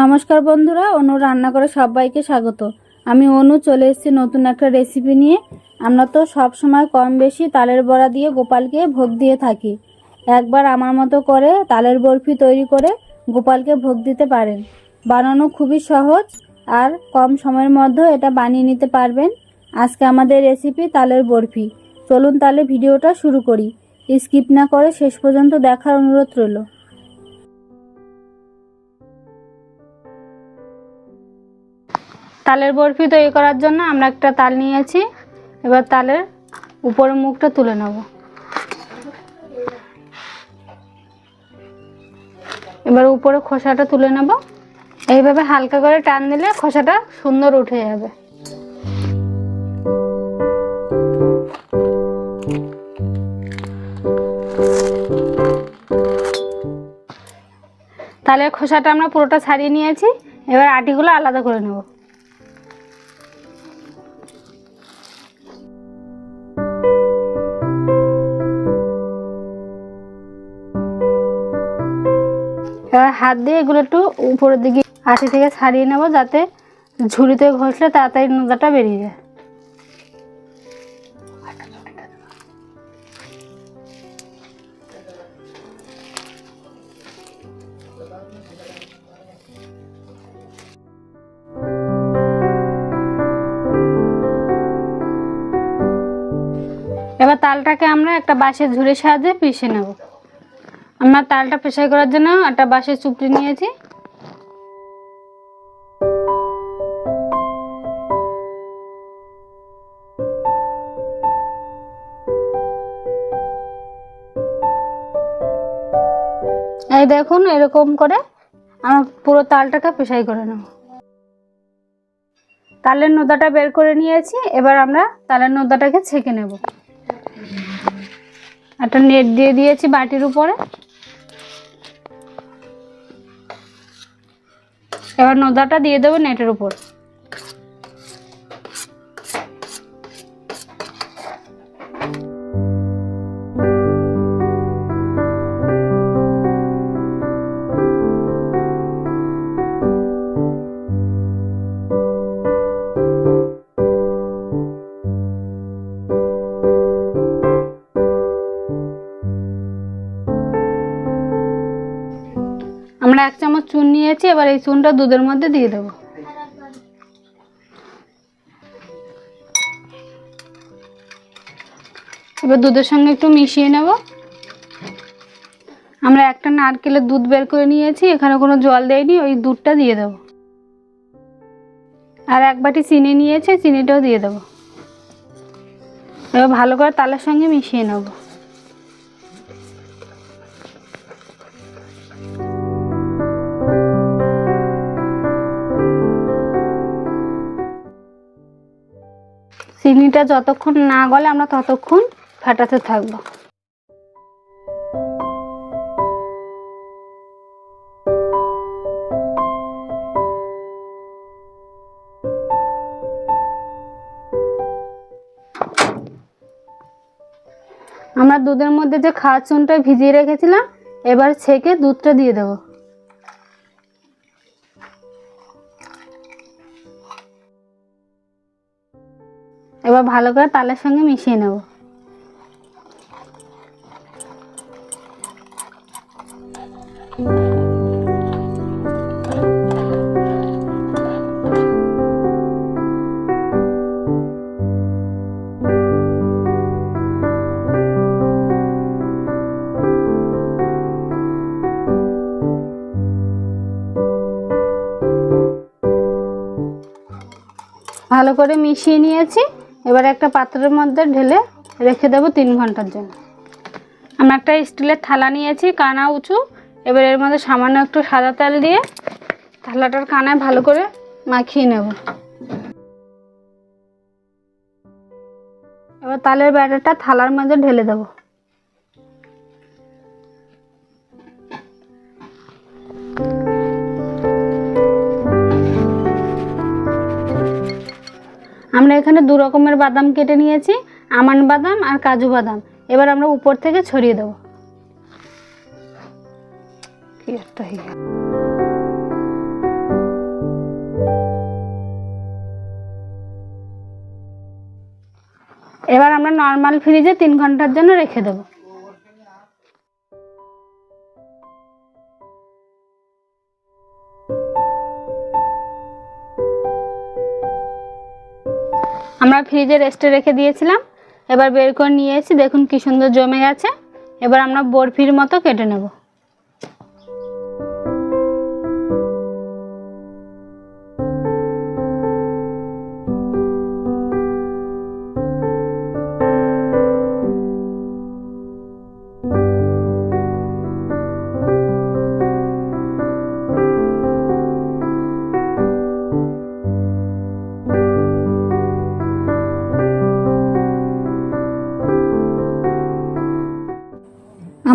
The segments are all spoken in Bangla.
নমস্কার বন্ধুরা, অনু রান্না করে সবাইকে স্বাগত। আমি অনু, চলে এসেছি নতুন একটা রেসিপি নিয়ে। আমরা তো সব সময় কম বেশি তালের বড়া দিয়ে গোপালকে ভোগ দিয়ে থাকি। একবার আমার মতো করে তালের বরফি তৈরি করে গোপালকে ভোগ দিতে পারেন। বানানো খুবই সহজ আর কম সময়ের মধ্যে এটা বানিয়ে নিতে পারবেন। আজকে আমাদের রেসিপি তালের বরফি। চলুন তাহলে ভিডিওটা শুরু করি। স্কিপ না করে শেষ পর্যন্ত দেখার অনুরোধ রইল। তালের বরফি তৈরি করার জন্য আমরা একটা তাল নিয়েছি। এবার তালের উপরের মুখটা তুলে নেব। এবার উপরে খোসাটা তুলে নেব। এইভাবে হালকা করে টান দিলে খোসাটা সুন্দর উঠে যাবে। তালের খোসাটা আমরা পুরোটা ছাড়িয়ে নিয়েছি। এবার আটিগুলো আলাদা করে নেব। এবার হাত দিয়ে এগুলো একটু উপরের দিকে আশি থেকে ছাড়িয়ে নেব যাতে ঝুড়িতে ঘষলে তাড়াতাড়ি নোদাটা বেরিয়ে যায়। এবার তালটাকে আমরা একটা বাঁশের ঝুড়ির সাহায্যে পিষে নেব। আমরা তালটা পেশাই করার জন্য একটা বাঁশের চুপড়ি নিয়েছি। এই দেখুন, এরকম করে আমার পুরো তালটাকে পেশাই করে নেব। তালের নোদাটা বের করে নিয়েছি, এবার আমরা তালের নোদাটাকে ছেঁকে নেব। একটা নেট দিয়ে দিয়েছি বাটির উপরে। এবার নোদাটা দিয়ে দেবো নেটের উপর। আমরা এক চামচ চুন নিয়েছি, এবার এই চুনটা দুধের মধ্যে দিয়ে দেবো। এবার দুধের সঙ্গে একটু মিশিয়ে নেব। আমরা একটা নারকেলের দুধ বের করে নিয়েছি, এখানে কোনো জল দেয়নি, ওই দুধটা দিয়ে দেবো। আর এক বাটি চিনি নিয়েছে, চিনিটাও দিয়ে দেবো। এবার ভালো করে তালের সঙ্গে মিশিয়ে নেব। চিনিটা যতক্ষণ না গলে আমরা ততক্ষণ ফাটাতে থাকব। আমরা দুধের মধ্যে যে খাওয়ার চুনটা ভিজিয়ে রেখেছিলাম, এবার ছেঁকে দুধটা দিয়ে দেবো। এবার ভালো করে তালের সঙ্গে মিশিয়ে নেব। ভালো করে মিশিয়ে নিয়েছি। এবার একটা পাত্রের মধ্যে ঢেলে রেখে দেবো তিন ঘণ্টার জন্য। আমি একটা স্টিলের থালা নিয়েছি, কানা উঁচু। এবার এর মধ্যে সামান্য একটু সাদা তেল দিয়ে থালাটার কানায় ভালো করে মাখিয়ে নেব। এবার তালের ব্যাটারটা থালার মধ্যে ঢেলে দেবো। আমরা এখানে দু রকমের বাদাম কেটে নিয়েছি আমান বাদাম আর কাজু বাদাম। এবার আমরা উপর থেকে ছড়িয়ে দেবো। এবার আমরা নর্মাল ফ্রিজে তিন ঘণ্টার জন্য রেখে দেবো। আমরা ফ্রিজে রেস্টে রেখে দিয়েছিলাম। এবার বের করে নিয়ে এসেছি দেখুন কি সুন্দর জমে গেছে। এবার আমরা বরফির মতো কেটে নেব।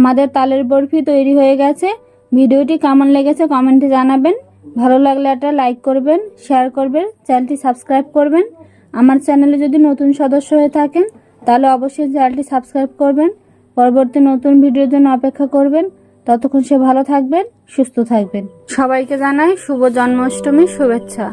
আমাদের তালের বরফি তৈরি হয়ে গেছে। ভিডিওটি কেমন লেগেছে কমেন্টে জানাবেন। ভালো লাগলে একটা লাইক করবেন, শেয়ার করবেন, চ্যানেলটি সাবস্ক্রাইব করবেন। আমার চ্যানেলে যদি নতুন সদস্য হয়ে থাকেন, তাহলে অবশ্যই চ্যানেলটি সাবস্ক্রাইব করবেন। পরবর্তী নতুন ভিডিওর জন্য অপেক্ষা করবেন। ততক্ষণ সে ভালো থাকবেন, সুস্থ থাকবেন। সবাইকে জানাই শুভ জন্মাষ্টমীর শুভেচ্ছা।